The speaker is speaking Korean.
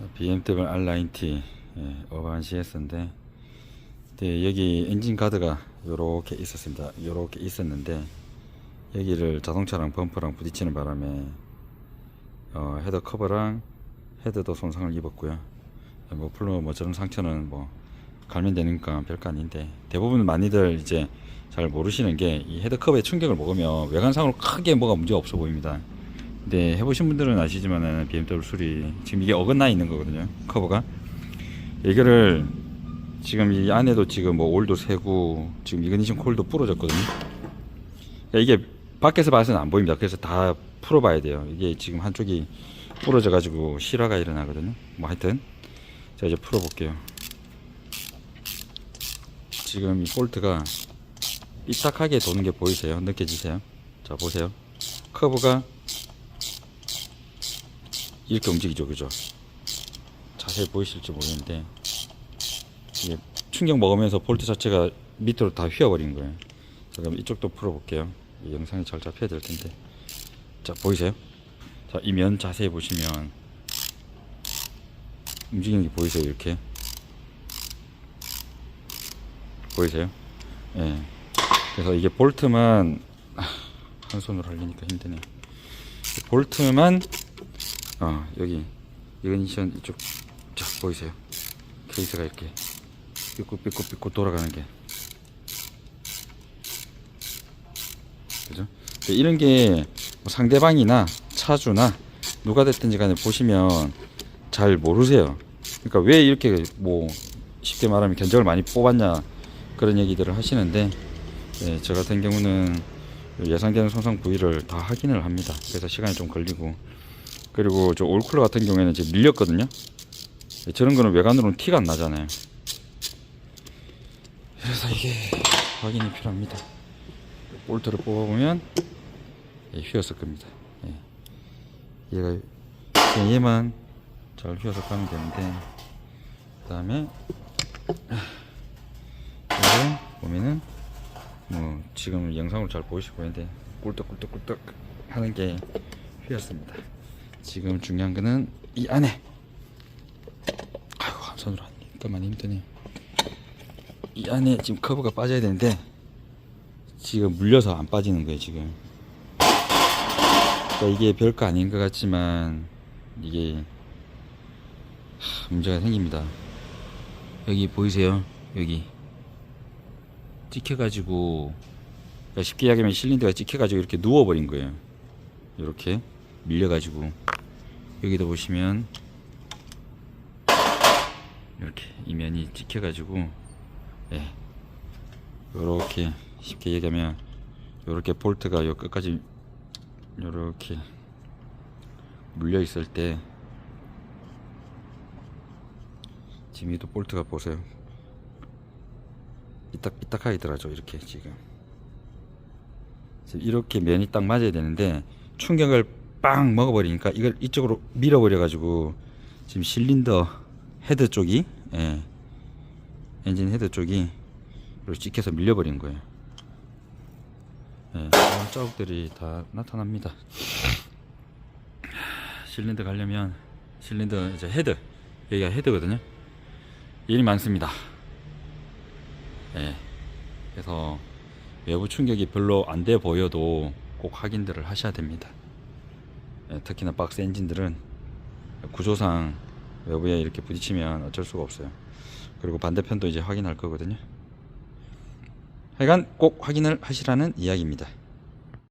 자, BMW R90T 예, 어반 CS인데 네, 여기 엔진 가드가 요렇게 있었습니다. 요렇게 있었는데 여기를 자동차랑 범퍼랑 부딪히는 바람에 어, 헤더 커버랑 헤드도 손상을 입었고요. 뭐 풀로 뭐 저런 상처는 뭐 갈면 되니까 별거 아닌데 대부분 많이들 이제 잘 모르시는 게 이 헤드 커버에 충격을 먹으면 외관상으로 크게 뭐가 문제가 없어 보입니다. 근데 해보신 분들은 아시지만은 BMW 술이 지금 이게 어긋나 있는 거거든요. 커버가 이거를 지금 이 안에도 지금 뭐 올도 새고 지금 이그니션 콜도 부러졌거든요. 그러니까 이게 밖에서 봐서는 안 보입니다. 그래서 다 풀어봐야 돼요. 이게 지금 한쪽이 부러져 가지고 실화가 일어나거든요. 뭐 하여튼 자 이제 풀어 볼게요. 지금 이 볼트가 삐딱하게 도는 게 보이세요? 느껴지세요? 자 보세요. 커브가 이렇게 움직이죠, 그죠? 자세히 보이실지 모르겠는데 이게 충격 먹으면서 볼트 자체가 밑으로 다 휘어버린 거예요. 자, 그럼 이쪽도 풀어볼게요. 이 영상이 잘 잡혀야 될 텐데. 자, 보이세요? 자, 이 면 자세히 보시면 움직이는 게 보이세요? 이렇게 보이세요? 예. 그래서 이게 볼트만 아, 한 손으로 하려니까 힘드네. 이 볼트만 어 여기 이그니션 이쪽 자 보이세요? 케이스가 이렇게 삐꾸삐꾸삐꾸 돌아가는 게 그죠? 근데 이런 게뭐 상대방이나 차주나 누가 됐든지 간에 보시면 잘 모르세요. 그러니까 왜 이렇게 뭐 쉽게 말하면 견적을 많이 뽑았냐 그런 얘기들을 하시는데 예, 저 같은 경우는 예상되는 손상 부위를 다 확인을 합니다. 그래서 시간이 좀 걸리고 그리고 저 올쿨러 같은 경우에는 지금 밀렸거든요. 예, 저런 거는 외관으로는 티가 안 나잖아요. 그래서 이게 확인이 필요합니다. 볼트를 뽑아보면 예, 휘었을 겁니다. 예. 얘가 얘만 잘 휘어서 가면 되는데 그 다음에 이거 보면은 뭐 지금 영상으로 잘 보이시고 있는데 꿀떡꿀떡꿀떡 하는 게 휘었습니다. 지금 중요한 거는 이 안에 아이고 한 손으로 하니까 많이 힘드네. 이 안에 지금 커브가 빠져야 되는데 지금 물려서 안 빠지는 거예요 지금. 그러니까 이게 별거 아닌 것 같지만 이게 하, 문제가 생깁니다. 여기 보이세요? 여기 찍혀가지고 그러니까 쉽게 이야기하면 실린더가 찍혀가지고 이렇게 누워버린 거예요. 이렇게 밀려가지고 여기도 보시면 이렇게 이면이 찍혀가지고 예 이렇게 쉽게 얘기하면 이렇게 볼트가 요 끝까지 이렇게 물려 있을 때 지금 이도 볼트가 보세요. 삐딱 삐딱하게 들어가죠 이렇게 지금 이렇게 면이 딱 맞아야 되는데 충격을 빵 먹어버리니까 이걸 이쪽으로 밀어버려 가지고 지금 실린더 헤드 쪽이 예, 엔진 헤드 쪽이 이렇게 찍혀서 밀려버린 거예요. 예, 이런 자국들이 다 나타납니다. 실린더 가려면 실린더 이제 헤드 여기가 헤드거든요. 일이 많습니다. 예, 그래서 외부 충격이 별로 안 돼 보여도 꼭 확인들을 하셔야 됩니다. 예, 특히나 박스 엔진들은 구조상 외부에 이렇게 부딪히면 어쩔 수가 없어요. 그리고 반대편도 이제 확인할 거거든요. 하여간 꼭 확인을 하시라는 이야기입니다.